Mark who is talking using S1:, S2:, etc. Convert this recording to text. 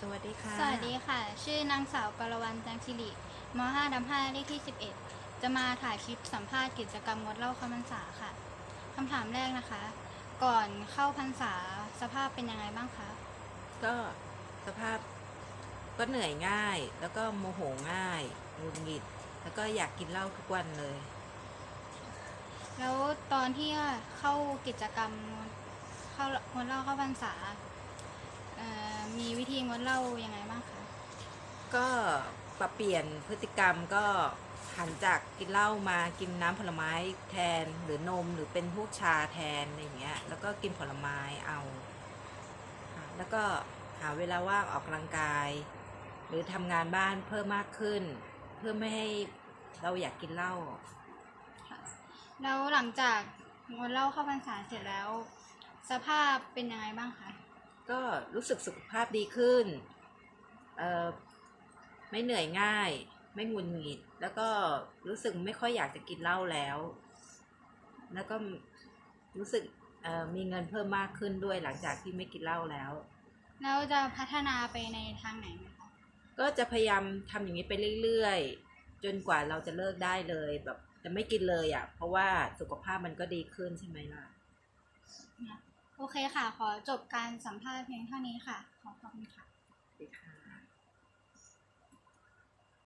S1: สวัสดีค่ะ
S2: สวัสดีค่ะ ชื่อนางสาวกรวรรณจังสิริม 5ดำ5เลขที่ 11 จะมาถ่ายคลิปสัมภาษณ์กิจกรรมงดเหล้าเข้าพรรษาค่ะคำถามแรกนะคะ ก่อนเข้าพรรษาสภาพเป็นยังไงบ้างคะ
S1: ก็สภาพก็เหนื่อยง่าย แล้วก็โมโหง่ายหงุดหงิด แล้วก็อยากกินเหล้าทุกวันเลย
S2: แล้วตอนที่เข้ากิจกรรมเข้างดเหล้าเข้าพรรษา เอ่อมีวิธีงดเหล้ายังไงบ้างคะ
S1: ก็ปรับเปลี่ยนพฤติกรรมก็หันจากกินเหล้ามากินน้ำผลไม้แทนหรือนมหรือเป็นพวกชาแทนอะไรอย่างเงี้ย แล้วก็กินผลไม้เอาค่ะแล้วก็หาเวลาว่างออกกำลังกาย หรือทำงานบ้านเพิ่มมากขึ้น เพื่อไม่ให้เราอยากกินเหล้า
S2: แล้วหลังจากงดเหล้าเข้าพรรษาเสร็จแล้ว สภาพเป็นยังไงบ้างคะ
S1: ก็รู้สึกสุขภาพดีขึ้น เอ่อไม่เหนื่อยง่าย ไม่หงุนหงิด แล้วก็รู้สึกไม่ค่อยอยากจะกินเหล้าแล้ว แล้วก็รู้สึกเอ่อมีเงินเพิ่มมากขึ้นด้วยหลังจากที่ไม่กินเหล้าแล้ว
S2: แล้วจะพัฒนาไปในทางไหนไหมคะ
S1: ก็จะพยายามทำอย่างนี้ไปเรื่อยๆ จนกว่าเราจะเลิกได้เลยแบบจะไม่กินเลยอะ่ะ เพราะว่าสุขภาพมันก็ดีขึ้นใช่ไหมล่ะ
S2: โอเคค่ะ ขอจบการสัมภาษณ์เพียงเท่านี้ค่ะ ขอบคุณค่ะ
S1: ดีค่ะ